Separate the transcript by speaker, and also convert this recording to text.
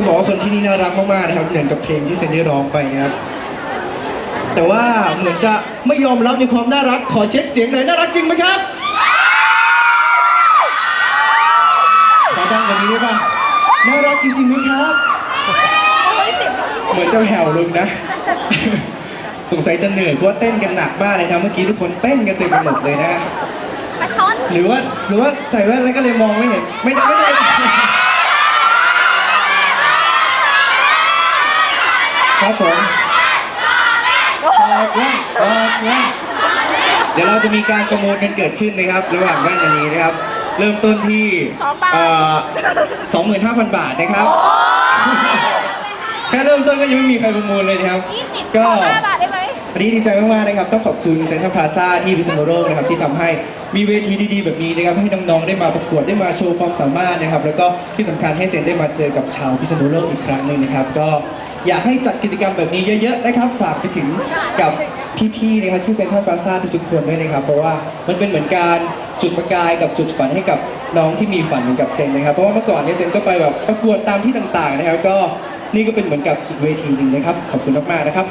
Speaker 1: ต้องบอกว่าคนที่นี่น่ารักมากๆนะครับเหมือนกับเพลงที่เซนได้ร้องไปครับ แต่ว่าเหมือนจะไม่ยอมรับในความน่ารักขอเช็คเสียงหน่อยน่ารักจริงไหมครับขอดังกว่านี้ได้ป่ะน่ารักจริงๆไหมครับ เหมือนเจ้าแหวลงนะ สงสัยจะเหนื่อยเพราะว่าเต้นกันหนักมากเลยครับเมื่อกี้ทุกคนเต้นกันเต็มไปหมดเลยนะ
Speaker 2: มาช้อน
Speaker 1: หรือว่าหรือว่าใส่แว่นแล้วก็เลยมองไม่เห็นไม่ได้ไม่ได้ ครับผมฝากแว่นฝากแว่นเดี๋ยวเราจะมีการประมูลกันเกิดขึ้นนะครับ ระหว่างแว่นอันนี้นะครับ เริ่มต้นที่เอ่อ25,000 บาทนะครับ แค่เริ่มต้นก็ยังไม่มีใครประมูลเลยนะครับ
Speaker 2: ยี่สิบ
Speaker 1: ก็
Speaker 2: ห้าบาทได้ไหม
Speaker 1: วันนี้ดีใจมากๆนะครับ ต้องขอบคุณเซ็นทรัลพลาซ่าที่พิษณุโลกนะครับที่ทำให้มีเวทีดีๆ แบบนี้นะครับให้น้องๆได้มาประกวดได้มาโชว์ความสามารถนะครับ แล้วก็ที่สำคัญให้เซนได้มาเจอกับชาวพิษณุโลกอีกครั้งหนึ่งนะครับ ก็ อยากให้จัดกิจกรรมแบบนี้เยอะๆนะครับ ฝากไปถึงกับพี่ๆนะครับที่เซ็นทรัลพลาซ่าทุกๆคนด้วยนะครับ เพราะว่ามันเป็นเหมือนการจุดประกายกับจุดฝันให้กับน้องที่มีฝันเหมือนกับเซนนะครับ เพราะว่าเมื่อก่อนเนี่ยเซนก็ไปแบบประกวดตามที่ต่างๆนะครับ ก็นี่ก็เป็นเหมือนกับอีกเวทีหนึ่งนะครับ ขอบคุณมากๆนะครับ